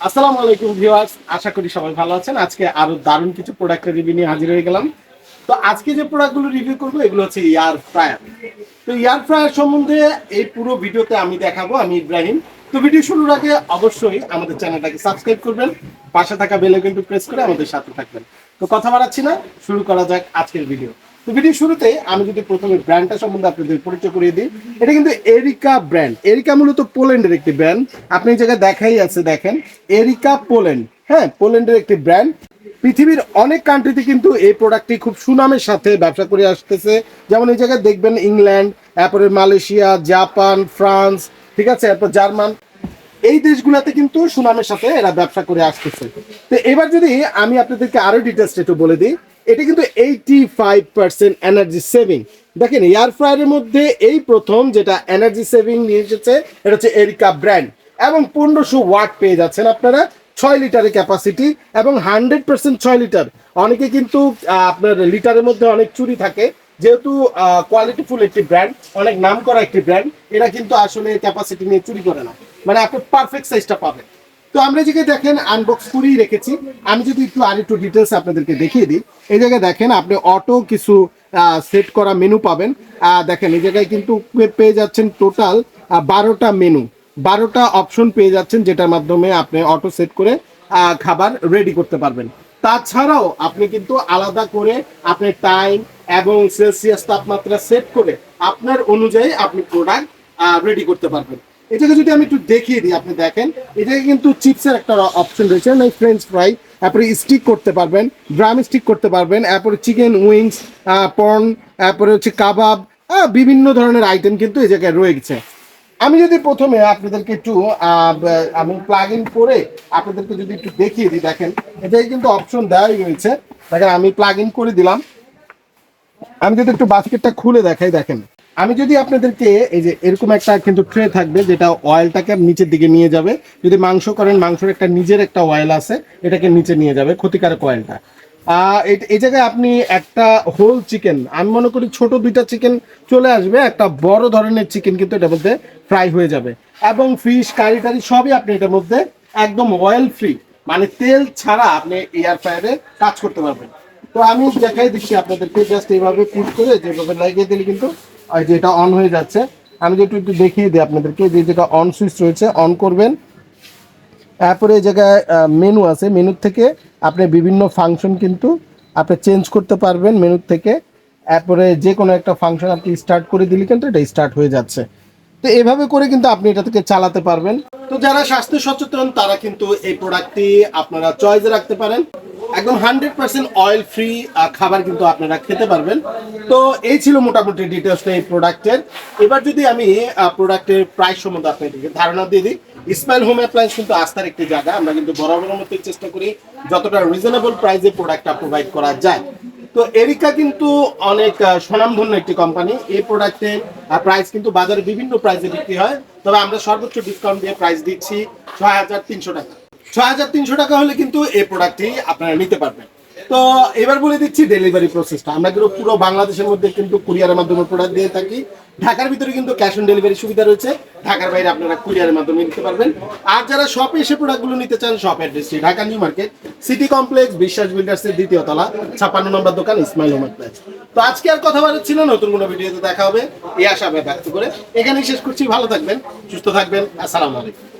আসসালামু আলাইকুম ভিউয়ার্স, আশা করি সবাই ভালো আছেন। আজকে আরও দারুণ কিছু প্রোডাক্টের রিভিউ নিয়ে হাজির হয়ে গেলাম। তো আজকে যে প্রোডাক্টগুলো রিভিউ এগুলো হচ্ছে এয়ার ফ্রায়ার তো ফ্রায়ার সম্বন্ধে এই পুরো ভিডিওতে আমি দেখাবো, আমি ইব্রাহিম। তো ভিডিও শুরুর আগে অবশ্যই আমাদের চ্যানেলটাকে সাবস্ক্রাইব করবেন, পাশে থাকা বেল আইকনটি প্রেস করে আমাদের সাথে থাকবেন। তো কথা বাড়াচ্ছি না, শুরু করা যাক আজকের ভিডিও ভিডিও শুরুতে আমি যদি প্রথমে ব্র্যান্ডটা সম্বন্ধে আপনাদের পরিচয় করিয়ে দিই, এটা কিন্তু এরিকা ব্র্যান্ড এরিকা মূলত পোল্যান্ডের একটি ব্র্যান্ড আপনি এই জায়গায় দেখাই আছে, দেখেন। এরিকা পোল্যান্ড হ্যাঁ পোল্যান্ডের একটি ব্র্যান্ড পৃথিবীর অনেক কান্ট্রিতে কিন্তু এই প্রোডাক্টটি খুব সুনামের সাথে ব্যবসা করে আসতেছে। যেমন এই জায়গায় দেখবেন ইংল্যান্ড তারপরে মালয়েশিয়া, জাপান, ফ্রান্স, ঠিক আছে? এরপর জার্মান। এই দেশগুলোতে কিন্তু সুনামের সাথে এরা ব্যবসা করে আসতেছে। তো এবার যদি আমি আপনাদেরকে আরও ডিটেলস একটু বলে দিই এটা কিন্তু eighty five percent energy saving দেখেন এয়ার ফ্রায়ারের মধ্যে এই প্রথম যেটা এনার্জি সেভিং নিয়ে এসেছে, এটা হচ্ছে এরিকা ব্র্যান্ড এবং পনেরোশো ওয়াট পেয়ে যাচ্ছেন আপনারা, ছয় লিটারের ক্যাপাসিটি এবং হান্ড্রেড পার্সেন্ট ছয় লিটার। অনেকে কিন্তু আপনার লিটারের মধ্যে অনেক চুরি থাকে। যেহেতু কোয়ালিটিফুল একটি ব্র্যান্ড অনেক নাম করা একটি ব্র্যান্ড এরা কিন্তু আসলে ক্যাপাসিটি নিয়ে চুরি করে না। মানে আপনি পারফেক্ট সাইজটা পাবেন। তো আমরা যেকে দেখেন আনবক্স করেই রেখেছি। আমি যদি একটু আর একটু ডিটেলস আপনাদেরকে দেখিয়ে দিই। এই জায়গায় দেখেন, আপনি অটো কিছু সেট করা মেনু পাবেন। দেখেন, এই জায়গায় কিন্তু পেয়ে যাচ্ছেন টোটাল বারোটা মেনু বারোটা অপশন পেয়ে যাচ্ছেন, যেটার মাধ্যমে আপনি অটো সেট করে খাবার রেডি করতে পারবেন। তাছাড়াও আপনি কিন্তু আলাদা করে আপনি টাইম এবং সেলসিয়াস তাপমাত্রা সেট করে আপনার অনুযায়ী আপনি প্রোডাক্ট রেডি করতে পারবেন। এটাকে যদি আমি একটু দেখিয়ে দিই, আপনি দেখেন, এটাকে কিন্তু চিপসের একটা অপশন রয়েছে না ফ্রেঞ্চ ফ্রাই তারপরে স্টিক করতে পারবেন ড্রাম স্টিক করতে পারবেন, তারপরে চিকেন উইংস পর্ন তারপরে হচ্ছে কাবাব বিভিন্ন ধরনের আইটেম কিন্তু এই জায়গায় রয়েছে। আমি যদি প্রথমে আপনাদেরকে একটু আমি প্লাগ ইন করে আপনাদেরকে যদি একটু দেখিয়ে দিই, দেখেন, এটাই কিন্তু অপশন দেওয়াই রয়েছে দেখেন, আমি প্লাগ ইন করে দিলাম। আমি যদি একটু বাস্কেটটা খুলে দেখাই, দেখেন। আমি যদি আপনাদেরকে এই যে এরকম একটা কিন্তু ট্রে থাকবে, যেটা অয়েলটাকে নিচের দিকে নিয়ে যাবে। যদি মাংস করেন, মাংসের একটা নিজের একটা অয়েল আছে, এটাকে নিচে নিয়ে যাবে, ক্ষতিকারক অয়েলটা এই- জায়গায় আপনি একটা হোল চিকেন আমি মনে করি ছোট দুইটা চিকেন চলে আসবে, একটা বড় ধরনের চিকেন কিন্তু এটার মধ্যে ফ্রাই হয়ে যাবে। এবং ফিশ কারি টারি সবই আপনি এটার মধ্যে একদম অয়েল ফ্রি মানে তেল ছাড়া আপনি এয়ার ফ্রায়ারে কাজ করতে পারবেন। তো আমি দেখাই দিচ্ছি আপনাদেরকে জাস্ট এইভাবে পুট করে যেভাবে লাগিয়ে দিলে কিন্তু যে এটা অন হয়ে যাচ্ছে, আমি যে একটু একটু দেখিয়ে দিই আপনাদেরকে, যে যেটা অন সুইচ রয়েছে অন করবেন। তারপরে এই জায়গায় মেনু আছে মেনুর থেকে আপনি বিভিন্ন ফাংশন কিন্তু আপনি চেঞ্জ করতে পারবেন মেনুর থেকে। তারপরে যে কোনো একটা ফাংশন আপনি স্টার্ট করে দিলে কিন্তু এটা স্টার্ট হয়ে যাচ্ছে। তো এভাবে করে কিন্তু আপনি এটা থেকে চালাতে পারবেন। তো যারা স্বাস্থ্য সচেতন, তারা কিন্তু এই প্রোডাক্টটি আপনারা চয়েসে রাখতে পারেন। একদম হান্ড্রেড পার্সেন্ট অয়েল ফ্রি খাবার কিন্তু আপনারা খেতে পারবেন। তো এই ছিল মোটামুটি ডিটেলসটা এই প্রোডাক্টের এবার যদি আমি প্রোডাক্টের প্রাইস সম্বন্ধে আপনাদেরকে ধারণা দিয়ে দিই ইসমাইল হোম অ্যাপ্লায়েন্স কিন্তু আস্থার একটি জায়গা। আমরা কিন্তু বরাবরের মতোই চেষ্টা করি যতটা রিজনেবল প্রাইসে প্রোডাক্টটা প্রোভাইড করা যায়। তো এরিকা কিন্তু অনেক স্বনামধন্য একটি কোম্পানি এই প্রোডাক্টের প্রাইস কিন্তু বাজারে বিভিন্ন প্রাইসে বিক্রি হয়। তবে আমরা সর্বোচ্চ ডিসকাউন্ট দিয়ে প্রাইস দিচ্ছি ছয় হাজার তিনশো টাকা। ছয় হাজার তিনশো টাকা হলে কিন্তু এই প্রোডাক্টটি আপনারা নিতে পারবেন। তো এবার বলে দিচ্ছি ডেলিভারি প্রসেসটা আমরা কিন্তু পুরো বাংলাদেশের মধ্যে কিন্তু কুরিয়ারের মাধ্যমে প্রোডাক্ট দিয়ে থাকি। ঢাকার ভিতরে কিন্তু ক্যাশ অন ডেলিভারি সুবিধা রয়েছে। ঢাকার বাইরে আপনারা কুরিয়ারের মাধ্যমে নিতে পারবেন। আর যারা শপে এসে প্রোডাক্টগুলো নিতে চান শপ অ্যাড্রেসটি Dhaka new market city complex Biswas বিল্ডার্সের দ্বিতীয় তলা, ছাপ্পান্ন নম্বর দোকান, ইসমাইল হোমার প্লাস তো আজকে আর কথা বলার ছিল নতুন কোনো ভিডিওতে দেখা হবে। এই আশা ব্যক্ত করে এখানেই শেষ করছি। ভালো থাকবেন, সুস্থ থাকবেন। আসসালামু আলাইকুম।